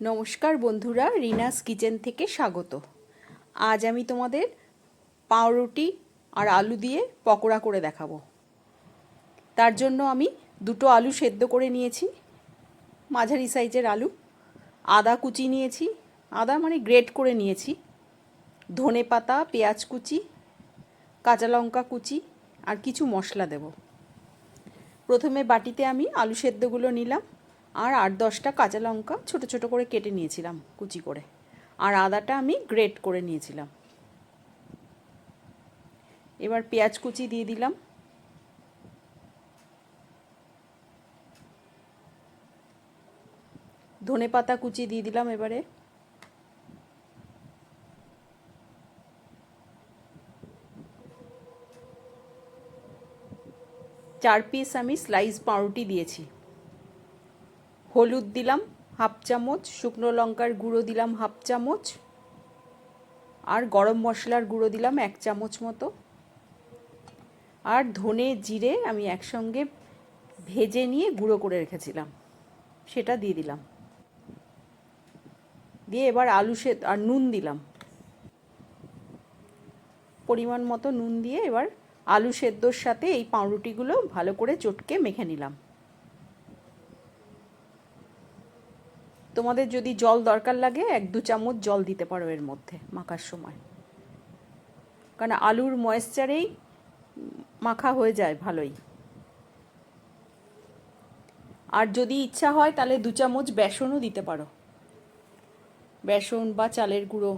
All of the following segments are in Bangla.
নমস্কার বন্ধুরা, রিনাস কিচেন থেকে স্বাগত। আজ আমি তোমাদের পাউরুটি আর আলু দিয়ে পকোড়া করে দেখাবো। তার জন্য আমি দুটো আলু সেদ্ধ করে নিয়েছি, মাঝারি সাইজের আলু, আদা কুচি নিয়েছি, আদা মানে গ্রেট করে নিয়েছি, ধনে পাতা, পেঁয়াজ কুচি, কাঁচা লঙ্কা কুচি আর কিছু মশলা দেব। প্রথমে বাটিতে আমি আলু সেদ্ধগুলো নিলাম। আর আট দশটা কাঁচা লঙ্কা ছোটো ছোটো করে কেটে নিয়েছিলাম, কুচি করে। আর আদাটা আমি গ্রেট করে নিয়েছিলাম। এবার পেঁয়াজ কুচি দিয়ে দিলাম। ধনে পাতা কুচি দিয়ে দিলাম এবারে। চার পিস আমি স্লাইস পাউরুটি দিয়েছি। হলুদ দিলাম, হাফ চামচ, শুকনো লঙ্কার গুঁড়ো দিলাম, হাফ চামচ, আর গরম মশলার গুঁড়ো দিলাম এক চামচ মতো। আর ধনে জিরে আমি একসঙ্গে ভেজে নিয়ে গুঁড়ো করে রেখেছিলাম, সেটা দিয়ে দিলাম। দিয়ে এবার আলু সে আর নুন দিলাম। পরিমাণ মতো নুন দিয়ে এবার আলু সেদ্ধর সাথে এই পাউরুটিগুলো ভালো করে চটকে মেখে নিলাম। তোমাদের যদি জল দরকার লাগে, এক দু চামচ জল দিতে পারো এর মধ্যে মাখার সময়। কারণ আলুর ময়েশ্চারেই মাখা হয়ে যায় ভালোই। আর যদি ইচ্ছা হয়, তাহলে দু চামচ বেসনও দিতে পারো। বেসন বা চালের গুঁড়ো।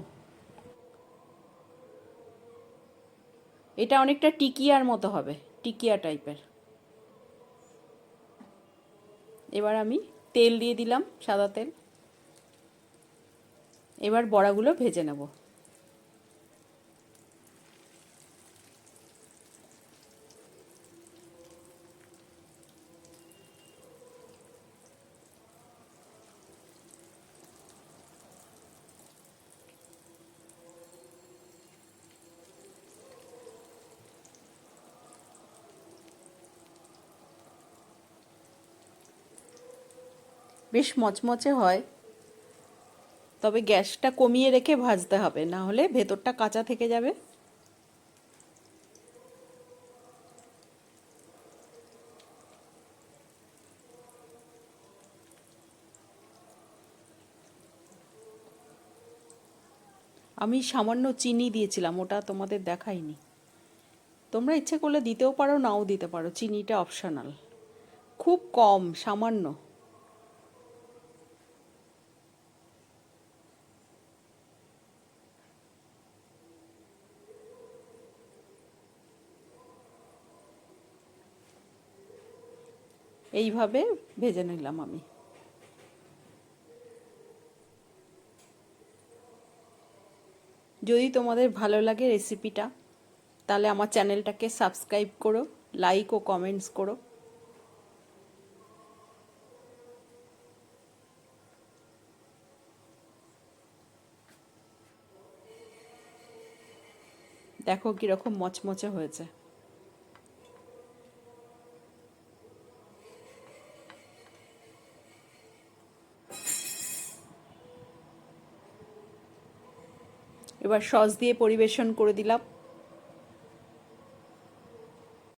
এটা অনেকটা টিকিয়ার মতো হবে, টিকিয়া টাইপের। এবার আমি তেল দিয়ে দিলাম, সাদা তেল। এবার বড়াগুলো ভেজে নেব। বেশ মচমচে হয়। তবে গ্যাসটা কমিয়ে রেখে ভাজতে হবে, না হলে ভেতরটা কাঁচা থেকে যাবে। আমি সামান্য চিনি দিয়েছিলাম, ওটা তোমাদের দেখাইনি। তোমরা ইচ্ছে করলে দিতেও পারো, নাও দিতে পারো, চিনিটা অপশনাল খুব কম, সামান্য। এইভাবে ভেজে নিলাম আমি। যদি তোমাদের ভালো লাগে রেসিপিটা তাহলে আমার চ্যানেলটাকে সাবস্ক্রাইব করো লাইক ও কমেন্টস করো। দেখো কীরকম মচমচে হয়েছে। এবার সস দিয়ে পরিবেশন করে দিলাম।